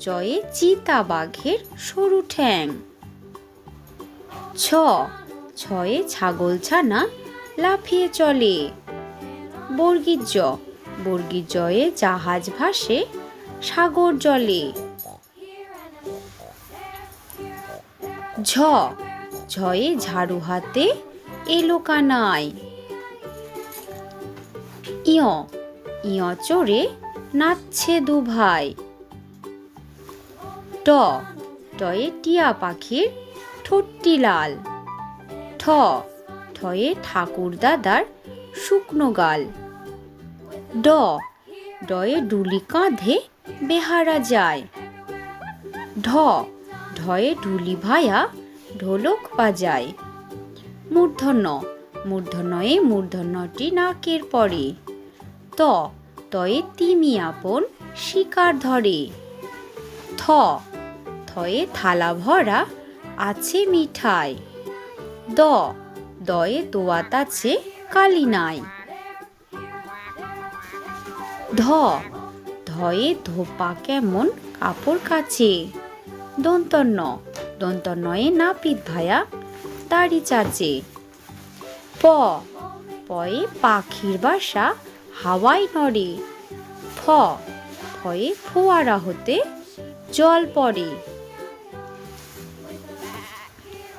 চয়ে চিতা বাঘের সরু ঠ্যাং। ছ, ছয়ে ছাগল ছানা লাফিয়ে চলে। বর্গীর জ বর্গীর জয়ে জাহাজ ভাসে সাগর জলে। ঝ, ঝয়ে ঝাড়ু হাতে এলো কানাই ইয় ইয় চড়ে নাচছে দু ভাই ট। টয়ে টিয়া পাখির ঠোঁটটি লাল। ঠ। ঠয়ে ঠাকুর দাদার শুকনো গাল। ড। ডয়ে ডুলি কাঁধে বেহারা যায়। ঢ। ঢয়ে ঢুলি ভায়া ঢোলক বাজায়। মূর্ধন্য। মূর্ধন্যয়ে মূর্ধন্যটি নাকের পরে। ত। তয়ে তিমি আপন শিকার ধরে। থ। থয়ে থালা ভরা আছে মিঠাই। দ, দয়ে দোয়াত আছে কালি নাই। ধ, ধয়ে ধোপা কেমন কাপড় কাছে দন্তন্য, দন্তন্নয়ে নাপিত ভায়া দাড়ি চাচে। প, পয়ে পাখির বাসা হাওয়াই নড়ে। ফ, ফয়ে ফোয়ারা হতে জল পড়ে।